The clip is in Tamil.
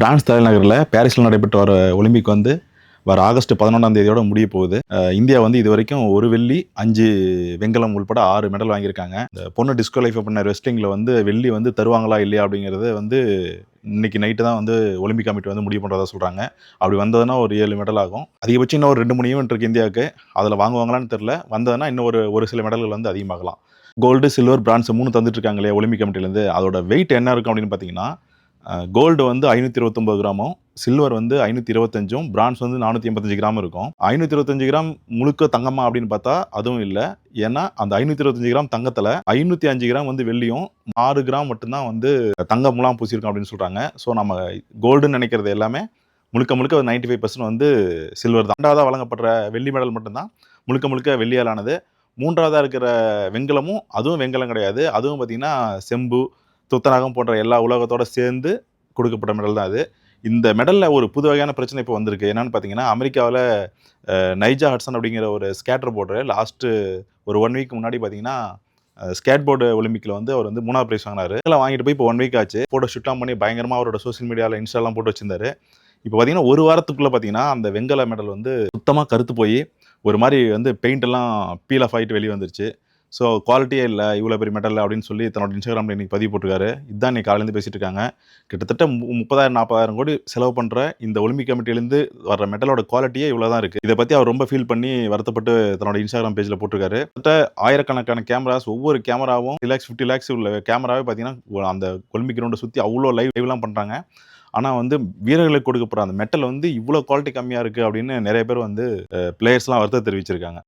பிரான்ஸ் தலைநகரில் பாரிஸில் நடைபெற்று வர ஒலிம்பிக் வந்து வர ஆகஸ்ட் பதினொன்றாம் தேதியோட முடிய போகுது. இந்தியா வந்து இது வரைக்கும் ஒரு வெள்ளி அஞ்சு வெங்கலம் உள்பட ஆறு மெடல் வாங்கியிருக்காங்க. இந்த பொண்ணு டிஸ்குவாலிஃபை பண்ண ரெஸ்லிங்கில் வந்து வெள்ளி வந்து தருவாங்களா இல்லையா அப்படிங்கிறது வந்து இன்னைக்கு நைட்டு தான் வந்து ஒலிம்பிக் கமிட்டி வந்து முடிவு பண்ணுறதா சொல்கிறாங்க அப்படி வந்ததுன்னா ஒரு ஏழு மெடல் ஆகும். அதிகபட்சம் இன்னும் ஒரு ரெண்டு மூணு ஈவெண்ட் இருக்குது இந்தியாவுக்கு. அதில் வாங்குவாங்களான்னு தெரில வந்ததுன்னா இன்னும் ஒரு ஒரு சில மெடல்கள் வந்து அதிகமாகலாம். கோல்டு சில்வர் பிரான்ஸ் மூணு தந்துட்டு இருக்காங்க இல்லையா ஒலிம்பிக் கமிட்டிலேருந்து அதோட வெயிட் என்ன இருக்கும் அப்படின்னு பார்த்தீங்கன்னா கோல்டு வந்து ஐநூற்றி இருபத்தொம்பது கிராமும் சில்வர் வந்து ஐநூற்றி இருபத்தஞ்சும் பிரான்ஸ் வந்து நானூற்றி எண்பத்தஞ்சு கிராம் இருக்கும். ஐநூற்றி இருபத்தஞ்சு கிராம் முழுக்க தங்கமா அப்படின்னு பார்த்தா அதுவும் இல்லை. ஏன்னா அந்த ஐநூற்றி இருபத்தஞ்சு கிராம் தங்கத்தில் ஐநூற்றி அஞ்சு கிராம் வந்து வெள்ளியும் ஆறு கிராம் மட்டும்தான் வந்து தங்க முலாம் பூசியிருக்கோம் அப்படின்னு சொல்கிறாங்க ஸோ நம்ம கோல்டுன்னு நினைக்கிறது எல்லாமே முழுக்க முழுக்க நைன்டி ஃபைவ் பர்சன்ட் வந்து சில்வர் தான். ரெண்டாவதாக வழங்கப்படுற வெள்ளி மெடல் மட்டும்தான் முழுக்க முழுக்க வெள்ளியாலானது. மூன்றாவதாக இருக்கிற வெங்கலமும் அதுவும் வெங்கலம் கிடையாது. அதுவும் பார்த்திங்கன்னா செம்பு துத்தநாகம் போன்ற எல்லா உலகத்தோட சேர்ந்து கொடுக்கப்பட்ட மெடல் தான் அது. இந்த மெடலில் ஒரு புது வகையான பிரச்சனை இப்போ வந்திருக்கு. என்னென்னு பார்த்தீங்கன்னா அமெரிக்காவில் நைஜா ஹட்சன் அப்படிங்கிற ஒரு ஸ்கேட்டர் போர்டர் லாஸ்ட்டு ஒரு ஒன் வீக் முன்னாடி பார்த்தீங்கன்னா ஸ்கேட் போர்டு ஒலிம்பிக்கில் வந்து அவர் வந்து மூணாவது ப்ரைஸ் வாங்கினார். இதெல்லாம் வாங்கிட்டு போய் இப்போ ஒன் வீக் ஆச்சு. ஃபோட்டோ ஷூட்லாம் பண்ணி பயங்கரமாக அவரோட சோஷியல் மீடியாவில் இன்ஸ்டாலாம் போட்டு வச்சிருந்தாரு. இப்போ பார்த்தீங்கன்னா ஒரு வாரத்துக்குள்ளே பார்த்தீங்கன்னா அந்த வெங்கல மெடல் வந்து சுத்தமாக கருத்து போய் ஒரு மாதிரி வந்து பெயிண்ட் எல்லாம் பீல் ஆஃப் ஆகிட்டு வெளியே வந்துருச்சு. ஸோ குவாலிட்டியே இல்லை இவ்வளோ பெரிய மெடல் அப்படின்னு சொல்லி தன்னோட இன்ஸ்டாகிராமில் இன்னைக்கு பதிவு போட்டிருக்காரு. இதான் இன்னைக்கு காலையிலேருந்து பேசிட்டு இருக்காங்க. கிட்டத்தட்ட மு- முப்பதாயிரம் நாற்பதாயிரம் கோடி செலவு பண்ணுற இந்த ஒலிம்பிக் கமிட்டிலேருந்து வர மெடலோட குவாலிட்டியே இவ்வளோ தான் இருக்குது இதை பற்றி அவர் ரொம்ப ஃபீல் பண்ணி வருத்தப்பட்டு தன்னோட இன்ஸ்டாகிராம் பேஜில் போட்டிருக்காரு. கிட்டத்தட்ட ஆயிரக்கணக்கான கேமராஸ் ஒவ்வொரு கேமராவும் லேக்ஸ் ஃபிஃப்டி லேக்ஸ் உள்ள கேமராவே பார்த்தீங்கன்னா அந்த ஒலிம்பிக் கிரௌண்டை சுற்றி அவ்வளோ லைவ் லைவ்லாம் பண்ணுறாங்க ஆனால் வந்து வீரர்களுக்கு கொடுக்கப்படுற அந்த மெட்டல் வந்து இவ்வளோ குவாலிட்டி கம்மியாக இருக்குது அப்படின்னு நிறைய பேர் வந்து பிளேயர்ஸ்லாம் வருத்தம் தெரிவிச்சிருக்காங்க.